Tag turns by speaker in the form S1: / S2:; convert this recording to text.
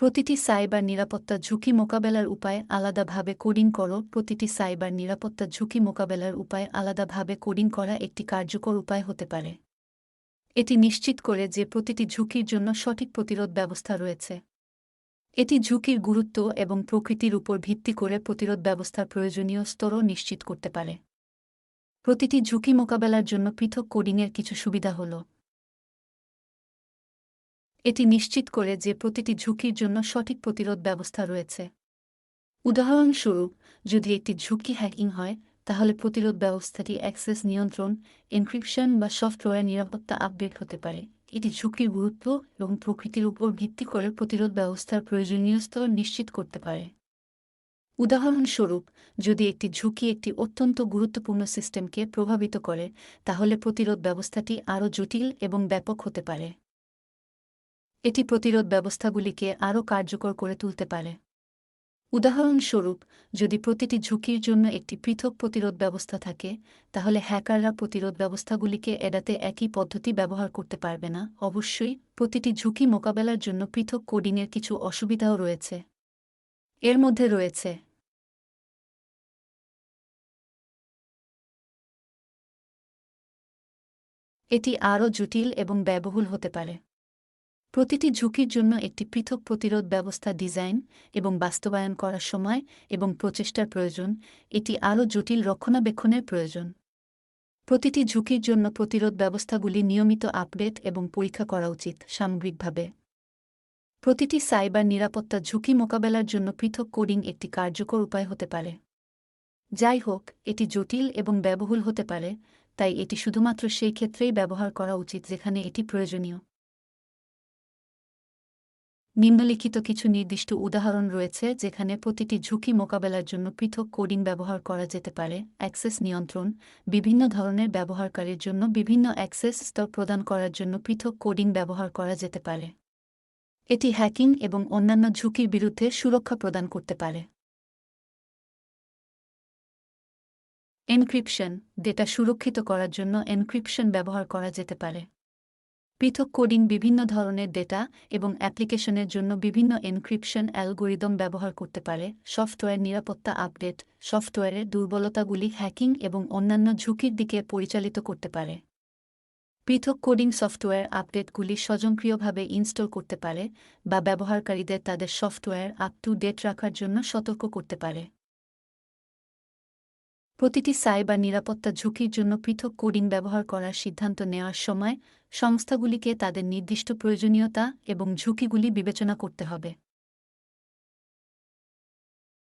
S1: প্রতিটি সাইবার নিরাপত্তা ঝুঁকি মোকাবেলার উপায় আলাদাভাবে কোডিং করো। প্রতিটি সাইবার নিরাপত্তা ঝুঁকি মোকাবেলার উপায় আলাদাভাবে কোডিং করা একটি কার্যকর উপায় হতে পারে। এটি নিশ্চিত করে যে প্রতিটি ঝুঁকির জন্য সঠিক প্রতিরোধ ব্যবস্থা রয়েছে। এটি ঝুঁকির গুরুত্ব এবং প্রকৃতির উপর ভিত্তি করে প্রতিরোধ ব্যবস্থার প্রয়োজনীয় স্তরও নিশ্চিত করতে পারে। প্রতিটি ঝুঁকি মোকাবেলার জন্য পৃথক কোডিংয়ের কিছু সুবিধা হল এটি নিশ্চিত করে যে প্রতিটি ঝুঁকির জন্য সঠিক প্রতিরোধ ব্যবস্থা রয়েছে। উদাহরণস্বরূপ, যদি একটি ঝুঁকি হ্যাকিং হয়, তাহলে প্রতিরোধ ব্যবস্থাটি অ্যাক্সেস নিয়ন্ত্রণ এনক্রিপশন বা সফটওয়্যার নিরাপত্তা আপডেট হতে পারে। এটি ঝুঁকির গুরুত্ব এবং প্রকৃতির উপর ভিত্তি করে প্রতিরোধ ব্যবস্থার প্রয়োজনীয় স্তর নিশ্চিত করতে পারে। উদাহরণস্বরূপ, যদি একটি ঝুঁকি একটি অত্যন্ত গুরুত্বপূর্ণ সিস্টেমকে প্রভাবিত করে, তাহলে প্রতিরোধ ব্যবস্থাটি আরও জটিল এবং ব্যাপক হতে পারে। এটি প্রতিরোধ ব্যবস্থাগুলিকে আরও কার্যকর করে তুলতে পারে। উদাহরণস্বরূপ, যদি প্রতিটি ঝুঁকির জন্য একটি পৃথক প্রতিরোধ ব্যবস্থা থাকে, তাহলে হ্যাকাররা প্রতিরোধ ব্যবস্থাগুলিকে এড়াতে একই পদ্ধতি ব্যবহার করতে পারবে না। অবশ্যই, প্রতিটি ঝুঁকি মোকাবেলার জন্য পৃথক কোডিংয়ের কিছু অসুবিধাও রয়েছে। এর মধ্যে রয়েছে এটি আরও জটিল এবং ব্যয়বহুল হতে পারে। প্রতিটি ঝুঁকির জন্য একটি পৃথক প্রতিরোধ ব্যবস্থা ডিজাইন এবং বাস্তবায়ন করার সময় এবং প্রচেষ্টার প্রয়োজন, এটি আরও জটিল রক্ষণাবেক্ষণের প্রয়োজন। প্রতিটি ঝুঁকির জন্য প্রতিরোধ ব্যবস্থাগুলি নিয়মিত আপডেট এবং পরীক্ষা করা উচিত সামগ্রিকভাবে। প্রতিটি সাইবার নিরাপত্তা ঝুঁকি মোকাবেলার জন্য পৃথক কোডিং একটি কার্যকর উপায় হতে পারে। যাই হোক, এটি জটিল এবং ব্যয়বহুল হতে পারে, তাই এটি শুধুমাত্র সেই ক্ষেত্রেই ব্যবহার করা উচিত যেখানে এটি প্রয়োজনীয়। নিম্নলিখিত কিছু নির্দিষ্ট উদাহরণ রয়েছে যেখানে প্রতিটি ঝুঁকি মোকাবেলার জন্য পৃথক কোডিং ব্যবহার করা যেতে পারে, অ্যাক্সেস নিয়ন্ত্রণ, বিভিন্ন ধরনের ব্যবহারকারীর জন্য বিভিন্ন অ্যাক্সেস স্তর প্রদান করার জন্য পৃথক কোডিং ব্যবহার করা যেতে পারে। এটি হ্যাকিং এবং অন্যান্য ঝুঁকির বিরুদ্ধে সুরক্ষা প্রদান করতে পারে। এনক্রিপশন, ডেটা সুরক্ষিত করার জন্য এনক্রিপশন ব্যবহার করা যেতে পারে। পৃথক কোডিং বিভিন্ন ধরনের ডেটা এবং অ্যাপ্লিকেশনের জন্য বিভিন্ন এনক্রিপশন অ্যালগোরিদম ব্যবহার করতে পারে, সফটওয়্যার নিরাপত্তা আপডেট, সফটওয়্যারের দুর্বলতাগুলি হ্যাকিং এবং অন্যান্য ঝুঁকির দিকে পরিচালিত করতে পারে। পৃথক কোডিং সফটওয়্যার আপডেটগুলি স্বয়ংক্রিয়ভাবে ইনস্টল করতে পারে বা ব্যবহারকারীদের তাদের সফটওয়্যার আপ টু ডেট রাখার জন্য সতর্ক করতে পারে। প্রতিটি সাইবার নিরাপত্তা ঝুঁকির জন্য পৃথক কোডিং ব্যবহার করার সিদ্ধান্ত নেওয়ার সময় সংস্থাগুলিকে তাদের নির্দিষ্ট প্রয়োজনীয়তা এবং ঝুঁকিগুলি বিবেচনা করতে হবে।